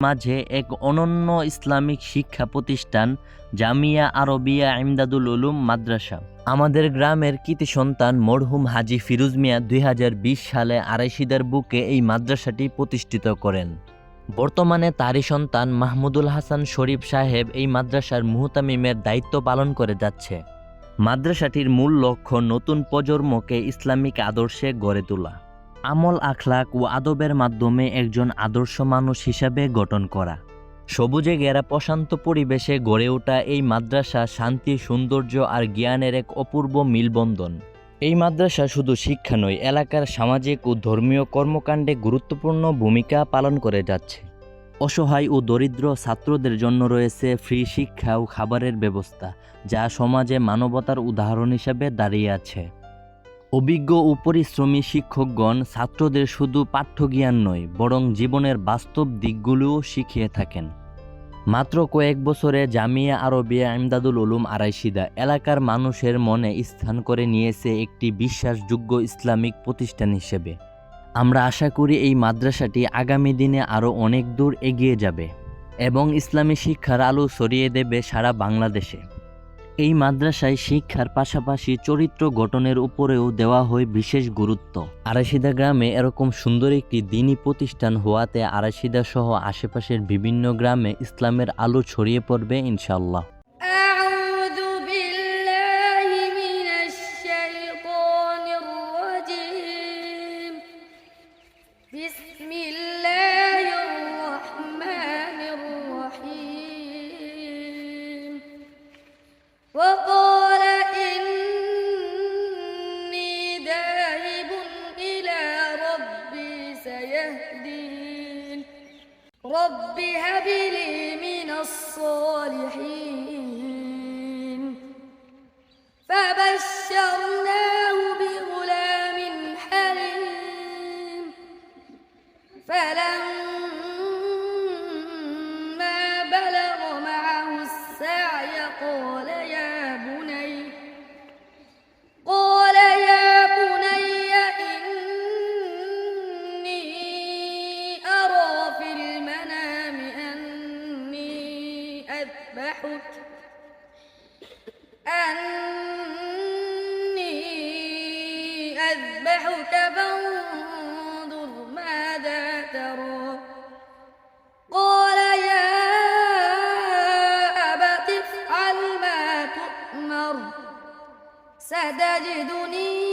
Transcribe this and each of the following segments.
মাঝে এক অনন্য ইসলামিক শিক্ষা প্রতিষ্ঠান জামিয়া আরবিয়া ইমদাদুল উলুম মাদ্রাসা। আমাদের গ্রামের কৃতি সন্তান মরহুম হাজি ফিরুজ মিয়া দুই হাজার বিশ সালে আড়াইশিদার বুকে এই মাদ্রাসাটি প্রতিষ্ঠিত করেন। বর্তমানে তারই সন্তান মাহমুদুল হাসান শরীফ সাহেব এই মাদ্রাসার মুহতামিমের দায়িত্ব পালন করে যাচ্ছে। মাদ্রাসাটির মূল লক্ষ্য নতুন প্রজন্মকে ইসলামিক আদর্শে গড়ে তোলা। আমল আখলাক ও আদবের মাধ্যমে একজন আদর্শ মানুষ হিসাবে গঠন করা। সবুজে ঘেরা প্রশান্ত পরিবেশে গড়ে ওঠা এই মাদ্রাসা শান্তি, সৌন্দর্য আর জ্ঞানের এক অপূর্ব মিলবন্ধন। এই মাদ্রাসা শুধু শিক্ষা নয়, এলাকার সামাজিক ও ধর্মীয় কর্মকাণ্ডে গুরুত্বপূর্ণ ভূমিকা পালন করে যাচ্ছে। অসহায় ও দরিদ্র ছাত্রদের জন্য রয়েছে ফ্রি শিক্ষা ও খাবারের ব্যবস্থা, যা সমাজে মানবতার উদাহরণ হিসাবে দাঁড়িয়ে আছে। অভিজ্ঞ ও পরিশ্রমী শিক্ষকগণ ছাত্রদের শুধু পাঠ্যজ্ঞান নয়, বরং জীবনের বাস্তব দিকগুলোও শিখিয়ে থাকেন। মাত্র কয়েক বছরে জামিয়া আরবিয়া ইমদাদুল উলুম আড়াইশিদা এলাকার মানুষের মনে স্থান করে নিয়েছে একটি বিশ্বাসযোগ্য ইসলামিক প্রতিষ্ঠান হিসেবে। আমরা আশা করি এই মাদ্রাসাটি আগামী দিনে আরও অনেক দূর এগিয়ে যাবে এবং ইসলামী শিক্ষার আলো ছড়িয়ে দেবে সারা বাংলাদেশে। এই মাদ্রাসায় শিক্ষার পাশাপাশি চরিত্র গঠনের উপরেও দেওয়া হয় বিশেষ গুরুত্ব আড়াইশিদা গ্রামে এরকম সুন্দর একটি দিনী প্রতিষ্ঠান হওয়াতে আড়াইশিদা সহ আশেপাশের বিভিন্ন গ্রামে ইসলামের আলো ছড়িয়ে পড়বে ইনশাল্লাহ أعوذ بالله من الشيطان الرجيم بسم الله سيهدين رب هب لي من الصالحين. فبشرناه بغلام حليم. فلما أذبحك فانظر ماذا ترى. قال يا أبت افعل ما تؤمر. ستجدني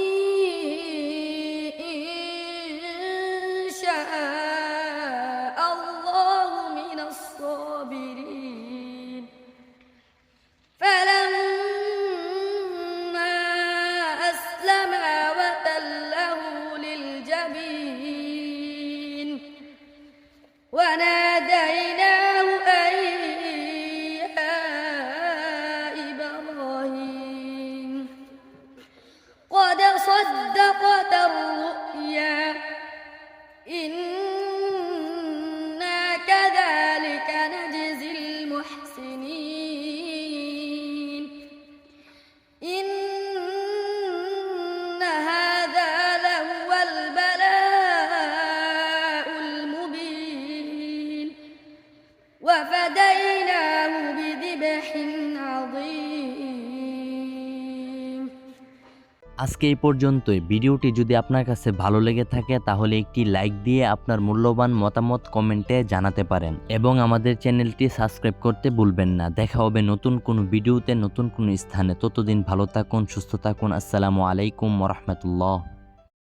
قد صدقت الرؤيا. إنا كذلك نجزي المحسنين. إن هذا لهو البلاء المبين. وفديناه بذبح আজকে এই পর্যন্তই। ভিডিওটি যদি আপনার কাছে ভালো লেগে থাকে, তাহলে একটি লাইক দিয়ে আপনার মূল্যবান মতামত কমেন্টে জানাতে পারেন। এবং আমাদের চ্যানেলটি সাবস্ক্রাইব করতে ভুলবেন না। দেখা হবে নতুন কোনো ভিডিওতে, নতুন কোনো স্থানে। ততদিন ভালো থাকুন, সুস্থ থাকুন। আসসালামু আলাইকুম রহমতুল্লাহ।